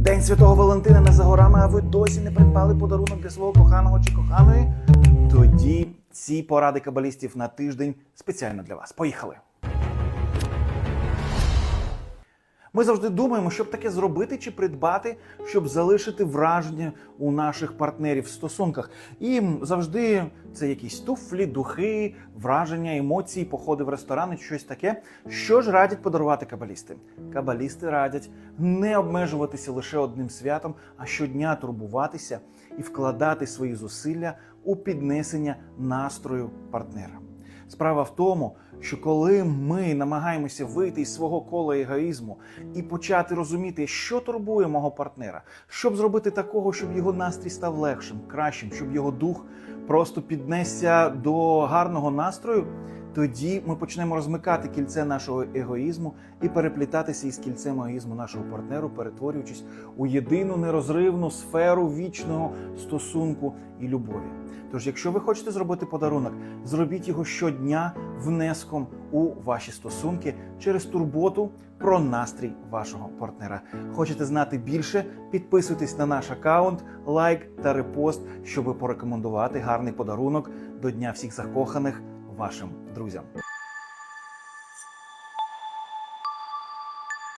День Святого Валентина не за горами, а ви досі не придбали подарунок для свого коханого чи коханої? Тоді ці поради кабалістів на тиждень спеціально для вас. Поїхали! Ми завжди думаємо, щоб таке зробити чи придбати, щоб залишити враження у наших партнерів в стосунках. І завжди це якісь туфлі, духи, враження, емоції, походи в ресторани, щось таке. Що ж радять подарувати кабалісти? Кабалісти радять не обмежуватися лише одним святом, а щодня турбуватися і вкладати свої зусилля у піднесення настрою партнера. Справа в тому, що коли ми намагаємося вийти із свого кола егоїзму і почати розуміти, що турбує мого партнера, щоб зробити такого, щоб його настрій став легшим, кращим, щоб його дух просто піднесся до гарного настрою, тоді ми почнемо розмикати кільце нашого егоїзму і переплітатися із кільцем егоїзму нашого партнеру, перетворюючись у єдину нерозривну сферу вічного стосунку і любові. Тож, якщо ви хочете зробити подарунок, зробіть його щодня внеском у ваші стосунки через турботу про настрій вашого партнера. Хочете знати більше? Підписуйтесь на наш аккаунт, лайк та репост, щоб порекомендувати гарний подарунок до Дня всіх закоханих вашим друзям.